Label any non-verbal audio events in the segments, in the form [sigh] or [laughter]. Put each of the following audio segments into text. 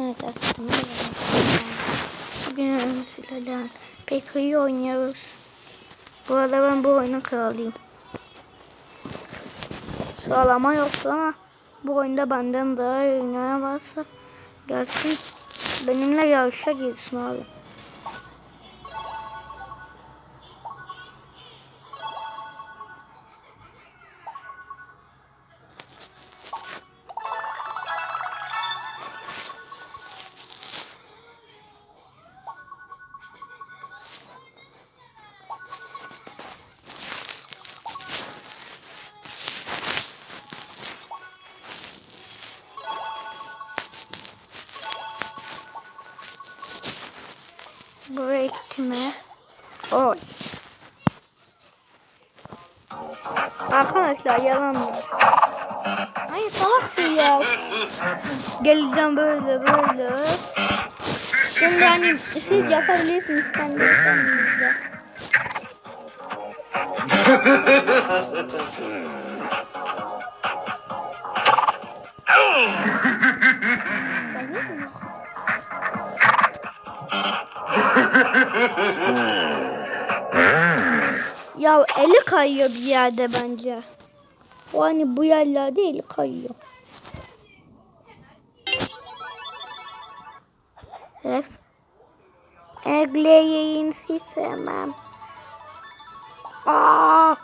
Evet aslında Bugün sizlerle pek iyi oynuyoruz. Bu arada ben bu oyunun kralıyım. Sıralama yoktu ama bu oyunda benden daha iyi oynayan varsa gelsin benimle yarışa girsin abi. Buraya gitme. Oy. Arkadaşlar yalan mı? Hayır salaksın ya. Geleceğim böyle böyle. Şimdi hani siz yapabilirsiniz kendi [laughs] kayıyor bir yerde bence. O hani bu yerlerde eli kayıyor. Ref. Egleyin hiç sevmem. Aa!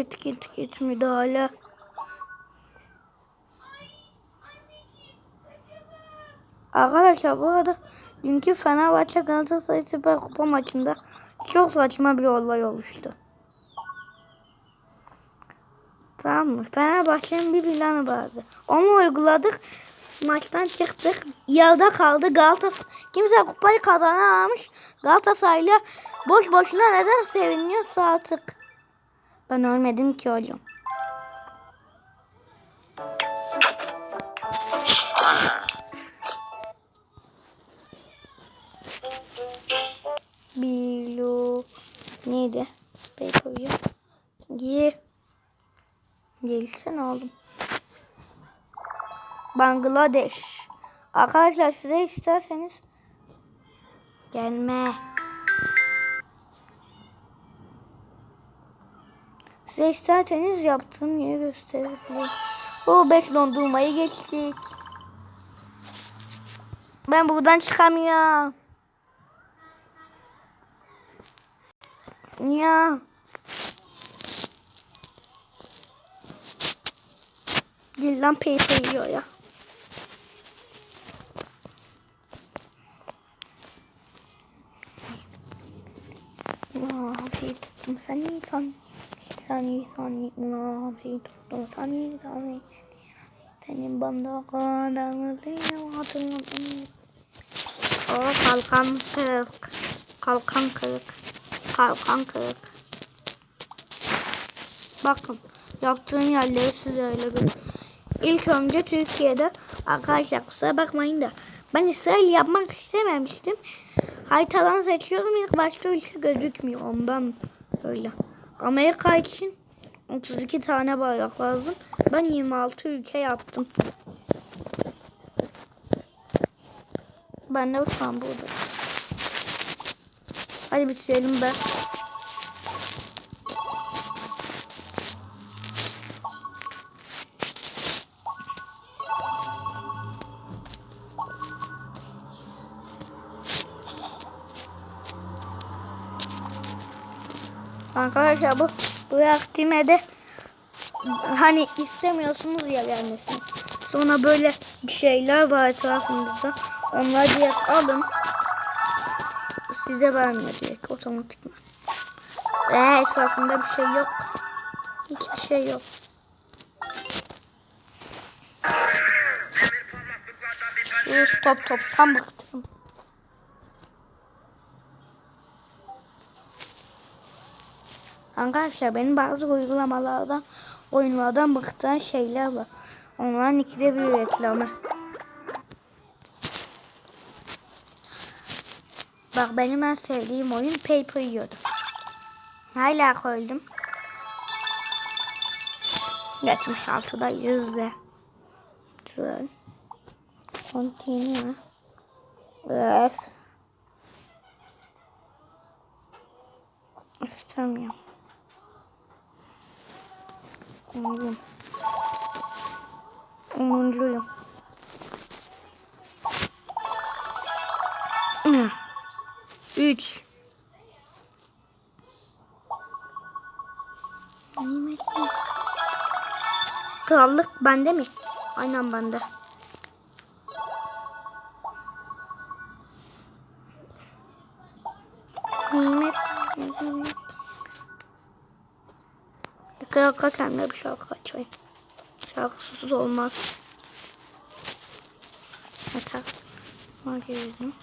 Git git git müdahale. Arkadaşlar bu arada dünkü Fenerbahçe Galatasaray Süper Kupa maçında çok saçma bir olay oluştu. Tamam mı? Fenerbahçe'nin bir planı vardı. Onu uyguladık. Maçtan çıktık. Yılda kaldı. Galatasaray kimse kupayı kazanamamış. Galatasaray'la boş boşuna neden seviniyorsa artık. Ben ölmedim ki oğlum. Bilu neydi? Beykoyu. Gi. Gelsene oğlum. Bangladeş. Arkadaşlar size isterseniz gelme. Size isterseniz yaptığım yeri gösterebilirim. O 5 dondurmayı geçtik. Ben buradan çıkamıyorum. Ya. Gel lan yiyor ya. Aa, şey tuttum sen. Sani sani aa, şey tuttum sani sani. Senin bana kadarını hatırladım. O kalkan kırık. Kalkan kırık. Kalkan kırık. Bakın yaptığım yerleri size öyle görün. İlk önce Türkiye'de arkadaşlar kusura bakmayın da ben İsrail yapmak istememiştim. Haritadan seçiyorum ilk başka ülke gözükmüyor ondan öyle. Amerika için 32 tane bayrak lazım. Ben 26 ülke yaptım. Ben de şu an burada. Hadi bitirelim be. Arkadaşlar bu bıraktığımda de hani istemiyorsunuz ya gelmesini. Sonra böyle bir şeyler var etrafınızda. Onları direkt alın. Size vermiyor direkt otomatikman. Ee, etrafında bir şey yok. Hiçbir şey yok. Uf, top top tam bıktım. Arkadaşlar benim bazı uygulamalardan oyunlardan bıktıran şeyler var. Onların ikide bir reklamı. Bak benim en sevdiğim oyun Paper Yoda. Hala koydum. 76'da yüzde. Güzel. Continue. Öf. İstemiyorum. Oğlum. Umuncuyum. Üç. Krallık bende mi? Aynen bende. Kral kendime bir şarkı açayım. Şarkısız olmaz. Yeter. Hadi yüzüm.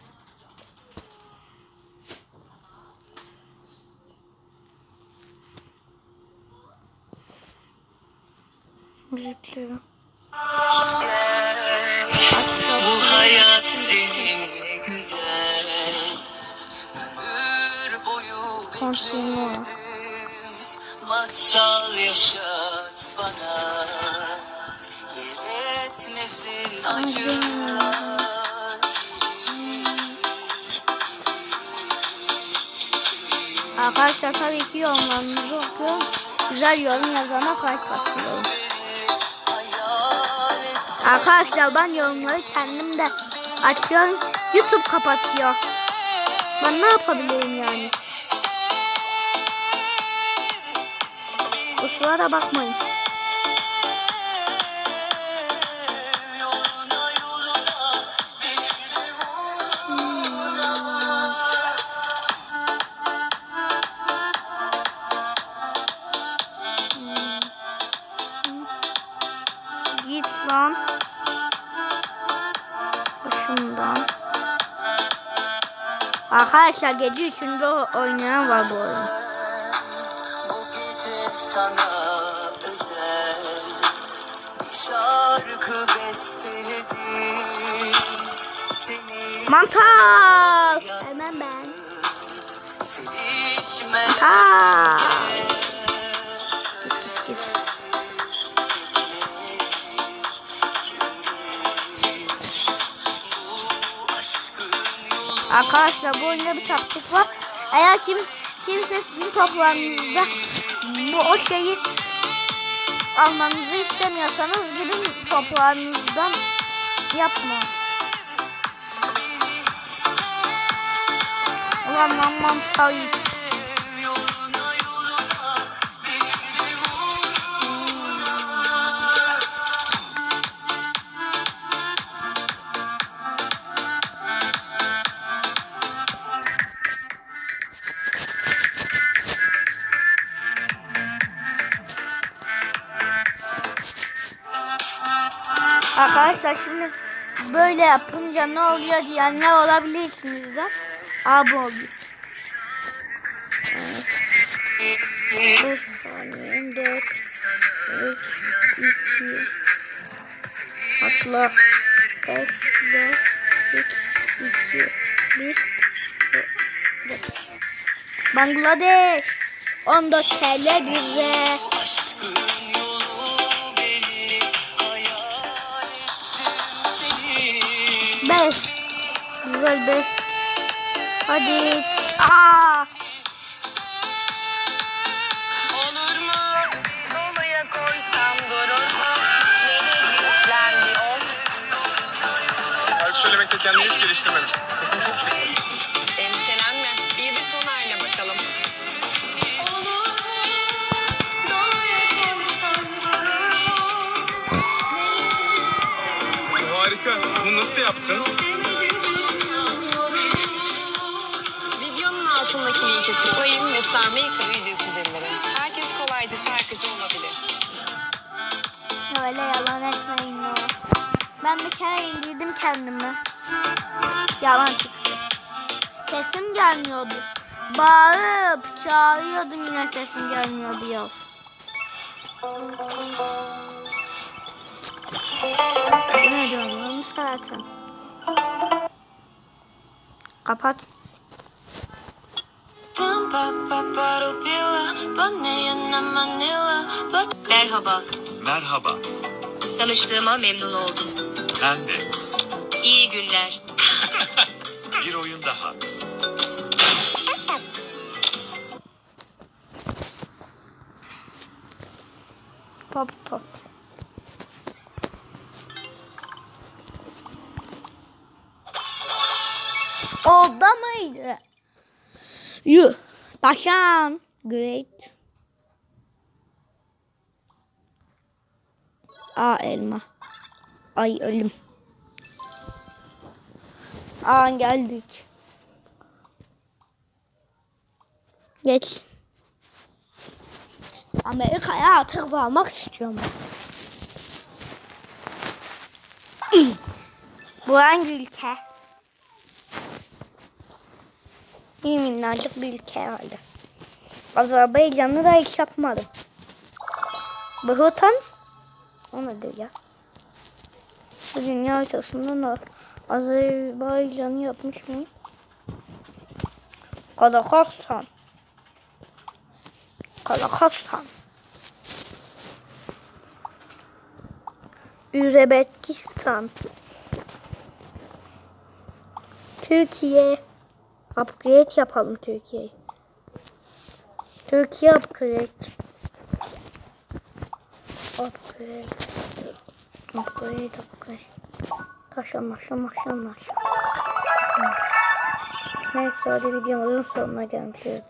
Müzikliyorum. Bu hayat seninle güzel Ömür boyu bekledim Masal yaşat bana Yer etmesin Arkadaşlar tabii ki yorumlarınızı okuyorum. Güzel yorum yazana kalp basıyorum. Arkadaşlar ben yorumları kendim de açıyorum. YouTube kapatıyor. Ben ne yapabilirim yani? Kusura bakmayın. Git lan. Başımdan. Arkadaşlar gece üçünde oynayan var bu oyun. Sana özel bir şarkı besteledim. Seni Mantar. Hemen ben. sevişme Mantar. Arkadaşlar bu oyunda bir taktik var. Eğer kim kimse sizin toplarınızda bu şeyi almanızı istemiyorsanız gidin toplarınızdan yapma. Ulan lan mantar şimdi böyle yapınca ne oluyor diyenler olabilirsiniz de. Aa bu oluyor. Evet. 5 saniye 4 3 2 Atla 5 4 3 2 1 Bangladeş 14 TL bize mu? Nedir yüklendi o? Şarkı söylemekte kendini hiç geliştirmemişsin. Sesin çok çekti. Nasıl yaptın? Videonun altındaki linke tıklayın ve sarma yıkama ücretsiz. Herkes kolayca şarkıcı olabilir. Öyle yalan etmeyin ya. Ben bir kere indirdim kendimi. Yalan çıktı. Sesim gelmiyordu. Bağırıp çağırıyordum yine sesim gelmiyordu ya. Ne diyorum. Kapat. Merhaba. Merhaba, Tanıştığıma memnun oldum. ben de. İyi günler. [laughs] Bir oyun daha. Pop top. Oldu mıydı? Yuh. Taşan. Great. Aa elma. Ay ölüm. Aa geldik. Geç. Amerika'ya atık varmak istiyorum. Bu hangi ülke? İyi minnacık bir ülke herhalde. Azerbaycan'ı da hiç yapmadım. Bhutan? O nedir ya? Bu dünya haritasından da Azerbaycan'ı yapmış mıyım? Kazakistan. Kazakistan. Üzbekistan. Türkiye. Upgrade yapalım Türkiye'yi. Türkiye upgrade. Upgrade. Upgrade, upgrade. Taşla maşla maşla maşla. Neyse hadi videomuzun sonuna gelmişiz.